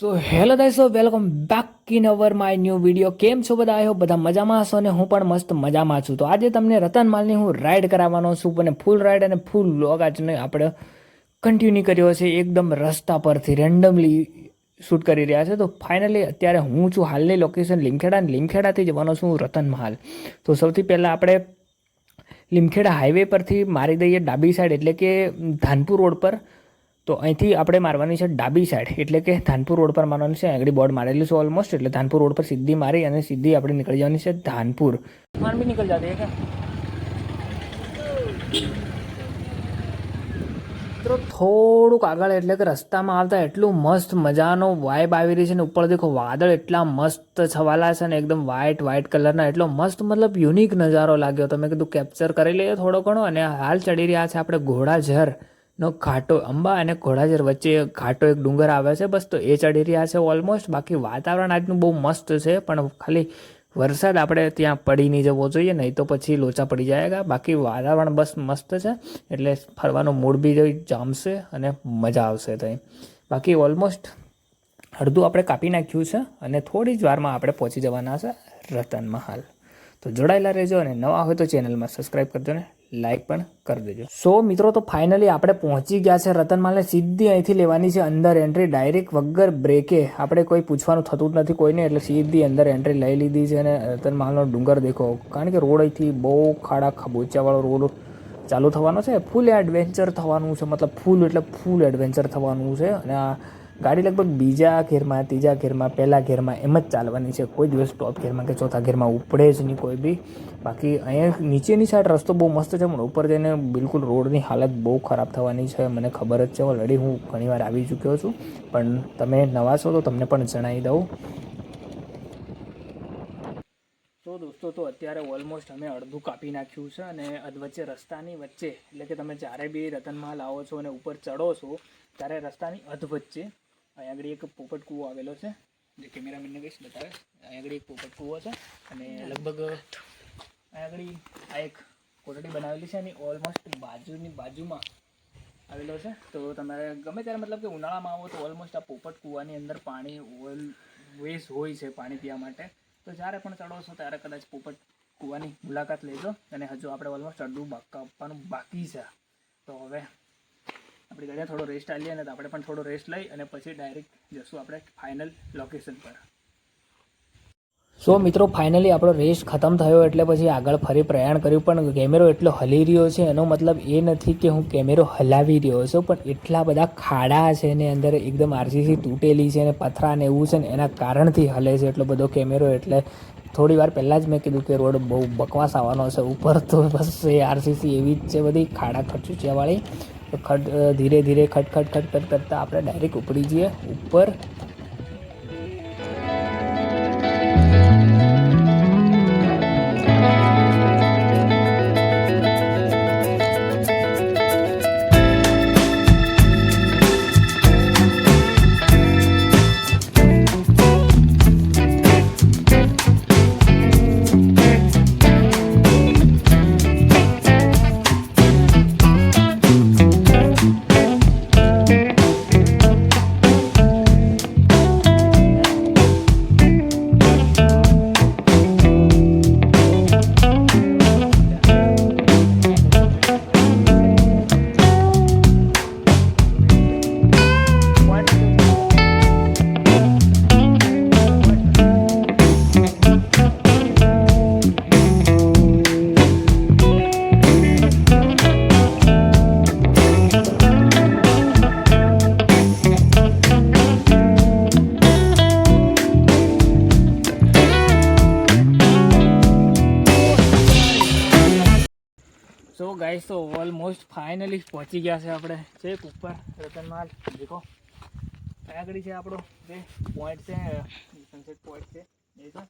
So hello guys welcome back in our my new video કેમ છો બધા? આવ્યો બધા મજામાં હશો ને હું પણ મસ્ત મજામાં છું. તો આજે તમને રતનમાલની હું રાઈડ કરાવવાનો છું અને ફૂલ રાઈડ અને ફૂલ લોગ આજને આપણે કન્ટિન્યુ કર્યો છે એકદમ રસ્તા પરથી રેન્ડમલી શૂટ કરી રહ્યા છે. તો ફાઇનલી અત્યારે હું છું હાલની લોકેશન લીમખેડા અને લીમખેડાથી જવાનો છું રતનમહાલ તો સૌથી પહેલાં આપણે લીમખેડા હાઈવે પરથી મારી દઈએ ડાબી સાઈડ એટલે કે ધાનપુર રોડ પર. તો અહીંથી આપણે મારવાની છે ડાબી સાઈડ એટલે કે ધાનપુર રોડ પર મારવાની છે. આગળ બોર્ડ મારેલું છે ઓલમોસ્ટ એટલે ધાનપુર રોડ પર સીધી મારી અને સીધી આપણે નીકળી જવાની છે ધાનપુર. માન બી નીકળ જતી મિત્રો, થોડુંક આગળ એટલે કે રસ્તામાં આવતા એટલું મસ્ત મજાનો વાઇબ આવી રહી છે ને ઉપર દેખો વાદળ એટલા મસ્ત છવાલા છે ને એકદમ વ્હાઇટ વ્હાઇટ કલરના એટલો મસ્ત મતલબ યુનિક નજારો લાગ્યો. તો મેં કીધું કેપ્ચર કરી લઈએ થોડો ઘણો અને હાલ ચડી રહ્યા છે આપણે ઘોડાઝર. નો ઘાટો અંબા અને ઘોડાઝર વચ્ચે ઘાટો એક ડુંગર આવે છે. બસ તો એ ચડી રહ્યા છે ઓલમોસ્ટ બાકી વાતાવરણ આજનું બહુ મસ્ત છે, પણ ખાલી વરસાદ આપણે ત્યાં પડી નહીં જવો જોઈએ, નહીં તો પછી લોચા પડી જાયગા. બાકી વાતાવરણ બસ મસ્ત છે, એટલે ફરવાનો મૂડ બી જામશે અને મજા આવશે ત્યાં બાકી ઓલમોસ્ટ અડધું આપણે કાપી નાખ્યું છે અને થોડી જ વારમાં આપણે પહોંચી જવાના છે રતનમાં હાલ તો જોડાયેલા રહેજો અને નવા હોય તો ચેનલમાં સબસ્ક્રાઈબ કરજો ને. લાઇક પણ કરી દેજો. સો મિત્રો, તો ફાઇનલી આપણે પહોંચી ગયા છે રતનમાલને સીધી અહીંથી લેવાની છે અંદર એન્ટ્રી ડાયરેક્ટ વગર બ્રેકે આપણે કોઈ પૂછવાનું થતું જ નથી કોઈને, એટલે સીધી અંદર એન્ટ્રી લઈ લીધી છે અને રતનમાલનો ડુંગર દેખો. કારણ કે રોડ અહીંથી બહુ ખાડા ખાબોચાવાળો રોડ ચાલુ થવાનો છે. ફૂલ એડવેન્ચર થવાનું છે. મતલબ ફૂલ એટલે ફૂલ એડવેન્ચર થવાનું છે. અને આ ગાડી લગભગ બીજા ઘેરમાં, ત્રીજા ઘેરમાં, પહેલા ઘેરમાં એમ જ ચાલવાની છે. કોઈ દિવસ ટોપ ઘેરમાં કે ચોથા ઘેરમાં ઉપડે જ નહીં કોઈ બી. બાકી અહીંયા નીચેની સાઈડ રસ્તો બહુ મસ્ત છે, પણ ઉપર જઈને બિલકુલ રોડની હાલત બહુ ખરાબ થવાની છે. મને ખબર જ છે ઓલરેડી હું ઘણીવાર આવી ચૂક્યો છું. પણ તમે નવા છો તો તમને પણ જણાવી દઉં. તો દોસ્તો, તો અત્યારે ઓલમોસ્ટ અમે અડધું કાપી નાખ્યું છે અને વચ્ચે રસ્તાની વચ્ચે, એટલે કે તમે જ્યારે બી રતનમહાલ આવો છો અને ઉપર ચડો છો, ત્યારે રસ્તાની અધ વચ્ચે અહીં આગળ એક પોપટ કૂવો આવેલો છે. જે કેમેરામેનને કહીશ, બતાવે. અહીંયા આગળ એક પોપટ કૂવો છે અને લગભગ અહીંયા આગળ આ એક કોટડી બનાવેલી છે અને ઓલમોસ્ટ બાજુની બાજુમાં આવેલો છે. તો તમારે ગમે ત્યારે મતલબ કે ઉનાળામાં આવો તો ઓલમોસ્ટ આ પોપટ કૂવાની અંદર પાણી ઓલ વેસ હોય છે પાણી પીવા માટે. તો જ્યારે પણ ચડો છો ત્યારે કદાચ પોપટ કૂવાની મુલાકાત લેજો અને હજુ આપણે ઓલમોસ્ટ અડધું કાપવાનું બાકી છે. તો હવે આપણી ગાડીને થોડો રેસ્ટ આવીએ ને તો આપણે પણ થોડો રેસ્ટ લઈ અને પછી ડાયરેક્ટ જશું આપણે ફાઇનલ લોકેશન પર. સો મિત્રો ફાઇનલી આપણો રેસ્ટ ખતમ થયો એટલે પછી આગળ ફરી પ્રયાણ કર્યું. પણ કેમેરો એટલો હલી રહ્યો છે, એનો મતલબ એ નથી કે હું કેમેરો હલાવી રહ્યો છું, પણ એટલા બધા ખાડા છે ને અંદર એકદમ આરસીસી તૂટેલી છે ને પથરા ને એવું છે ને એના કારણથી હલે છે એટલો બધો કેમેરો એટલે થોડી વાર પહેલાં જ મેં કીધું કે રોડ બહુ બકવાસ આવવાનો છે, ઉપર તો બસ એ આરસીસી એવી જ છે બધી, ખાડા ખચુચિયાવાળી તો ખડ ધીરે ધીરે ખટ ખટ ખટ ખટ કરતાં આપણે ડાયરેક્ટ ઉપડી જઈએ. ઉપર તો ઓલમોસ્ટ ફાઇનલી પહોંચી ગયા છે આપણે. છેક ઉપર રતનમાલ, દેખો. આગળ છે આપણો જે પોઈન્ટ છે સનસેટ પોઈન્ટ છે. એ તો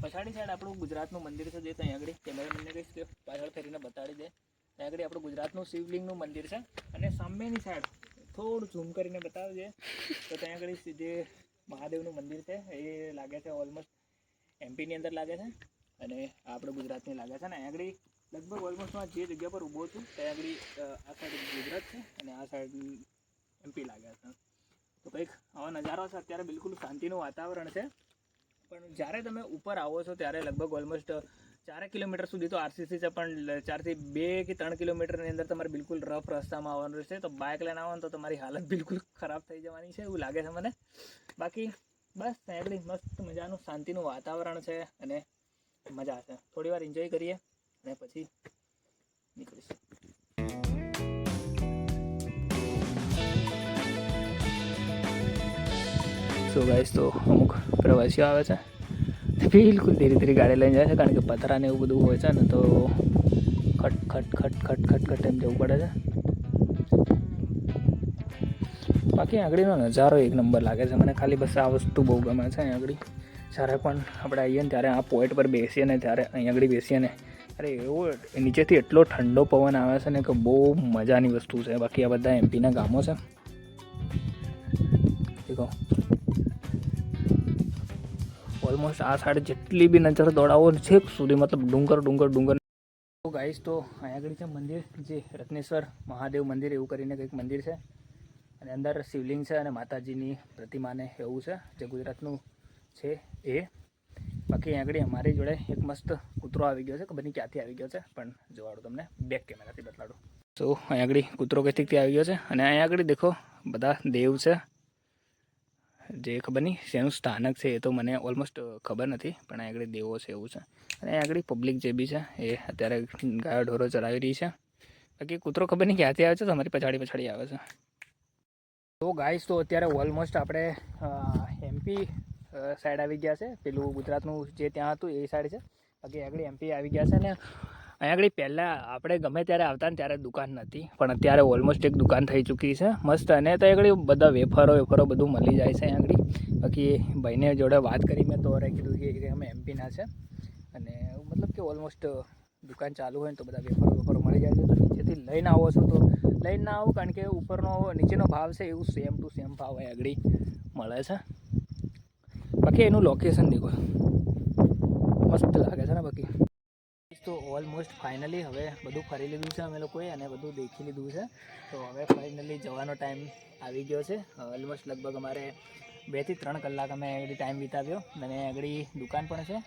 પછાડી સાઈડ આપણું ગુજરાતનું મંદિર છે, જે ત્યાં આગળ કેમેરામેનને કહીશ કે પાછળ ફેરીને બતાડી દે. ત્યાં આગળ આપણું ગુજરાતનું શિવલિંગનું મંદિર છે. અને સામેની સાઈડ થોડું ઝૂમ કરીને બતાવજે. તો ત્યાં આગળ જે મહાદેવનું મંદિર છે, એ લાગે છે ઓલમોસ્ટ એમપીની અંદર લાગે છે. અને આપણું ગુજરાતની લાગે છે. ને આગળ લગભગ ઓલમોસ્ટ જે જગ્યા પર ઊભો છું, ત્યાં આગળ આ સાઈડ ગુજરાત છે અને આ સાઈડ એમપી લાગ્યા છે તો કંઈક આવા નજારો છે, અત્યારે બિલકુલ શાંતિનું વાતાવરણ છે. પણ જ્યારે તમે ઉપર આવો છો, ત્યારે લગભગ ઓલમોસ્ટ ચારેક કિલોમીટર સુધી તો આરસીસી છે, પણ ચારથી બે કે ત્રણ કિલોમીટરની અંદર તમારે બિલકુલ રફ રસ્તામાં આવવાનું રહેશે. તો બાઇક લઈને આવો તો તમારી હાલત બિલકુલ ખરાબ થઈ જવાની છે, એવું લાગે છે મને. બાકી બસ, ત્યાં આગળ મસ્ત મજાનું શાંતિનું વાતાવરણ છે અને મજા છે. થોડી વાર એન્જોય કરીએ. અને પછી નીકળીશું. સો ગાઈસ તો અમુક પ્રવાસીઓ આવે છે. બિલકુલ ધીરે ધીરે ગાડી લઈને જાય છે, કારણ કે પથરા ને એવું બધું હોય છે ને તો ખટ ખટ ખટ ખટ ખટ ખટ એમ જવું પડે છે. બાકી આગળનો નજારો એક નંબર લાગે છે. મને ખાલી બસ આ વસ્તુ બહુ ગમે છે અહીં આગળ. જ્યારે પણ આપણે આવીએ ને ત્યારે આ પોઈન્ટ પર બેસીએ ને ત્યારે અહીં આગળ બેસીએ ને અરે એવો નીચેથી એટલો ઠંડો પવન આવે છે ને કે બહુ મજાની વસ્તુ છે. બાકી આ બધા એમપીના ગામો છે. ઓલમોસ્ટ આ સાઈડ જેટલી બી નજર દોડાવો છે સુધી મતલબ ડુંગર ડુંગર ડુંગર. તો ગાઈસ તો અહીંયા આગળ છે મંદિર, જે રત્નેશ્વર મહાદેવ મંદિર એવું કરીને કંઈક મંદિર છે. અને અંદર શિવલિંગ છે અને માતાજીની પ્રતિમાને એવું છે. જે ગુજરાતનું છે એ. બાકી અહીંયા આગળ અમારી જોડે એક મસ્ત કૂતરો આવી ગયો છે. ખબર નહીં ક્યાંથી આવી ગયો છે, પણ જોવાડું તમને. બેક કેમેરાથી બતાડું. તો અહીં આગળ કૂતરો કઈથી આવી ગયો છે અને અહીંયા આગળ દેખો, બધા દેવ છે. જે ખબર નહીં, શેનું સ્થાનક છે એ તો મને ઓલમોસ્ટ ખબર નથી, પણ અહીંયા આગળ દેવો છે એવું છે. અને અહીં આગળ પબ્લિક જે બી છે, એ અત્યારે ગાયો ઢોરો ચલાવી રહી છે. બાકી કૂતરો ખબર નહીં ક્યાંથી આવે છે તમારી પછાડી પછાડી આવે છે. તો ગાઈસ તો અત્યારે ઓલમોસ્ટ આપણે એમપી સાઈડ આવી ગયા છે. પેલું ગુજરાતનું જે ત્યાં હતું એ સાઈડ છે. બાકી આગળ એમપી આવી ગયા છે ને અહીંયા આગળ પહેલાં આપણે ગમે ત્યારે આવતા ને ત્યારે દુકાન નથી. પણ અત્યારે ઓલમોસ્ટ એક દુકાન થઈ ચૂકી છે. મસ્ત અને તો આગળ બધા વેફરો વેફરો બધું મળી જાય છે અહીંયા આગળ. બાકી ભાઈને જોડે વાત કરી મેં તો કીધું કે અમે એમપીના છે. અને મતલબ કે ઓલમોસ્ટ દુકાન ચાલુ હોય ને તો બધા વેફરો વેફરો મળી જાય છે. તો નીચેથી લઈને આવો છો તો લઈને ના આવો કારણ કે ઉપરનો નીચેનો ભાવ છે એવું સેમ ટુ સેમ ભાવ અહીંયા આગળ મળે છે. બાકી એનું લોકેશન દેખો. મસ્ત લાગે છે ને બાકી. તો ઓલમોસ્ટ ફાઇનલી હવે બધું ફરી લીધું છે અમે લોકોએ અને બધું દેખી લીધું છે. તો હવે ફાઇનલી જવાનો ટાઈમ આવી ગયો છે. ઓલમોસ્ટ લગભગ અમારે બેથી ત્રણ કલાક અમે આગળ ટાઈમ વિતાવ્યો. અને આગળ દુકાન પણ છે.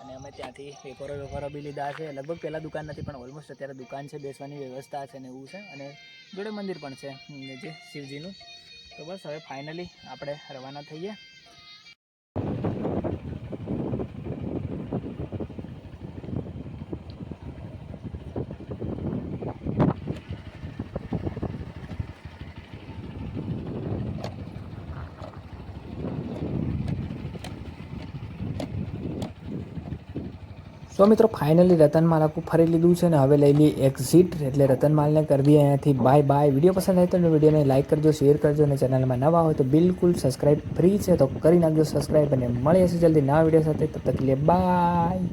અને અમે ત્યાંથી પેપરો વેપરો બી લીધા છે. લગભગ પહેલાં દુકાન નથી, પણ ઓલમોસ્ટ અત્યારે દુકાન છે, બેસવાની વ્યવસ્થા છે ને એવું છે. અને જોડે મંદિર પણ છે, જે શિવજીનું. તો બસ હવે ફાઇનલી આપણે રવાના થઈએ. સો મિત્રો ફાઇનલી રતનમાલ આખું ફરી લીધું છે ને હવે લઈ લઈએ એક્ઝિટ એટલે રતનમાલને કરી દઈએ અહીંયાથી. બાય બાય વીડિયો પસંદ આવે તો વિડીયોને લાઇક કરજો શેર કરજો અને ચેનલમાં નવા હોય તો બિલકુલ સબસ્ક્રાઇબ ફ્રી છે. તો કરી નાખજો સબસ્ક્રાઇબ અને મળી હશે જલ્દી નવા વીડિયો સાથે. તબ તક બાય